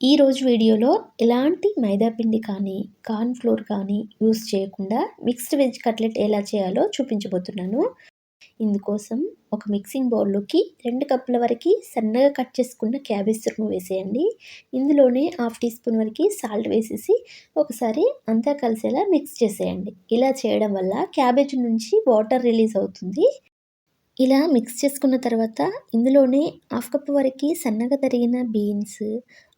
ఈరోజు వీడియోలో ఎలాంటి మైదాపిండి కానీ కార్న్ ఫ్లోర్ కానీ యూస్ చేయకుండా మిక్స్డ్ వెజ్ కట్లెట్ ఎలా చేయాలో చూపించబోతున్నాను. ఇందుకోసం ఒక మిక్సింగ్ బౌల్లోకి రెండు కప్పుల వరకు సన్నగా కట్ చేసుకున్న క్యాబేజ్ తురుము వేసేయండి. ఇందులోనే హాఫ్ టీ స్పూన్ వరకు సాల్ట్ వేసేసి ఒకసారి అంతా కలిసేలా మిక్స్ చేసేయండి. ఇలా చేయడం వల్ల క్యాబేజ్ నుంచి వాటర్ రిలీజ్ అవుతుంది. ఇలా మిక్స్ చేసుకున్న తర్వాత ఇందులోనే హాఫ్ కప్ వరకు సన్నగా తరిగిన బీన్స్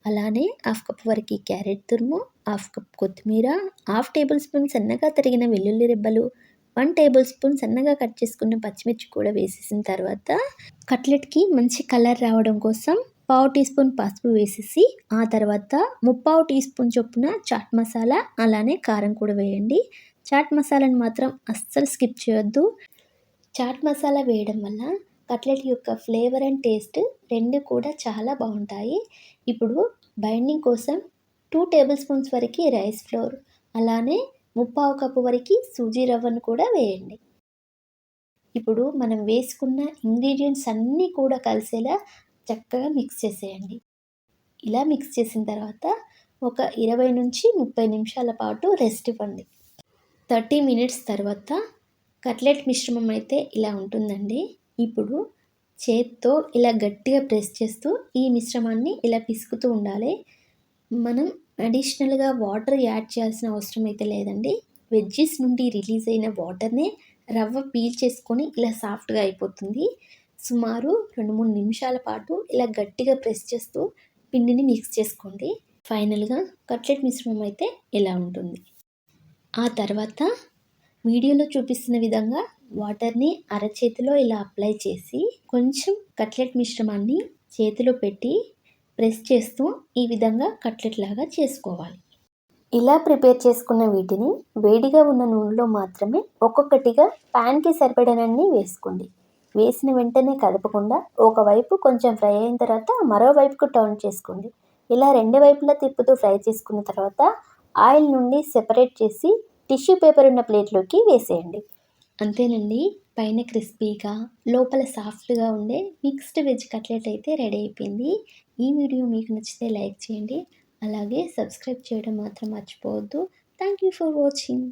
అలానే హాఫ్ కప్ వరకు క్యారెట్ తురుము హాఫ్ కప్ కొత్తిమీర హాఫ్ టేబుల్ స్పూన్ సన్నగా తరిగిన వెల్లుల్లి రెబ్బలు వన్ టేబుల్ స్పూన్ సన్నగా కట్ చేసుకున్న పచ్చిమిర్చి కూడా వేసేసిన తర్వాత కట్లెట్కి మంచి కలర్ రావడం కోసం పావు టీ స్పూన్ పసుపు వేసేసి ఆ తర్వాత ముప్పావు టీ స్పూన్ చొప్పున చాట్ మసాలా అలానే కారం కూడా వేయండి. చాట్ మసాలాని మాత్రం అస్సలు స్కిప్ చేయొద్దు. చాట్ మసాలా వేయడం వల్ల కట్లెట్ యొక్క ఫ్లేవర్ అండ్ టేస్ట్ రెండు కూడా చాలా బాగుంటాయి. ఇప్పుడు బైండింగ్ కోసం టూ టేబుల్ స్పూన్స్ వరకు రైస్ ఫ్లోర్ అలానే ముప్పావు కప్పు వరకు సూజీ రవ్వను కూడా వేయండి. ఇప్పుడు మనం వేసుకున్న ఇంగ్రీడియంట్స్ అన్నీ కూడా కలిసేలా చక్కగా మిక్స్ చేసేయండి. ఇలా మిక్స్ చేసిన తర్వాత ఒక ఇరవై నుంచి ముప్పై నిమిషాల పాటు రెస్ట్ ఇవ్వండి. థర్టీ మినిట్స్ తర్వాత కట్లెట్ మిశ్రమం అయితే ఇలా ఉంటుందండి. ఇప్పుడు చేత్తో ఇలా గట్టిగా ప్రెస్ చేస్తూ ఈ మిశ్రమాన్ని ఇలా పిసుకుతూ ఉండాలి. మనం అడిషనల్గా వాటర్ యాడ్ చేయాల్సిన అవసరం అయితే లేదండి. వెజ్జెస్ నుండి రిలీజ్ అయిన వాటర్నే రవ్వ పీల్ చేసుకొని ఇలా సాఫ్ట్గా అయిపోతుంది. సుమారు రెండు మూడు నిమిషాల పాటు ఇలా గట్టిగా ప్రెస్ చేస్తూ పిండిని మిక్స్ చేసుకోండి. ఫైనల్గా కట్లెట్ మిశ్రమం అయితే ఇలా ఉంటుంది? ఆ తర్వాత వీడియోలో చూపిస్తున్న విధంగా వాటర్ని అరచేతిలో ఇలా అప్లై చేసి కొంచెం కట్లెట్ మిశ్రమాన్ని చేతిలో పెట్టి ప్రెస్ చేస్తూ ఈ విధంగా కట్లెట్ లాగా చేసుకోవాలి. ఇలా ప్రిపేర్ చేసుకున్న వీటిని వేడిగా ఉన్న నూనెలో మాత్రమే ఒక్కొక్కటిగా ప్యాన్కి సరిపడనన్ని వేసుకోండి. వేసిన వెంటనే కదపకుండా ఒకవైపు కొంచెం ఫ్రై అయిన తర్వాత మరోవైపుకు టర్న్ చేసుకోండి. ఇలా రెండు వైపులా తిప్పుతూ ఫ్రై చేసుకున్న తర్వాత ఆయిల్ నుండి సెపరేట్ చేసి టిష్యూ పేపర్ ఉన్న ప్లేట్లోకి వేసేయండి. అంతేనండి. పైన క్రిస్పీగా లోపల సాఫ్ట్గా ఉండే మిక్స్డ్ వెజ్ కట్లెట్ అయితే రెడీ అయిపోయింది. ఈ వీడియో మీకు నచ్చితే లైక్ చేయండి. అలాగే సబ్స్క్రైబ్ చేయడం మాత్రం మర్చిపోవద్దు. Thank you for watching.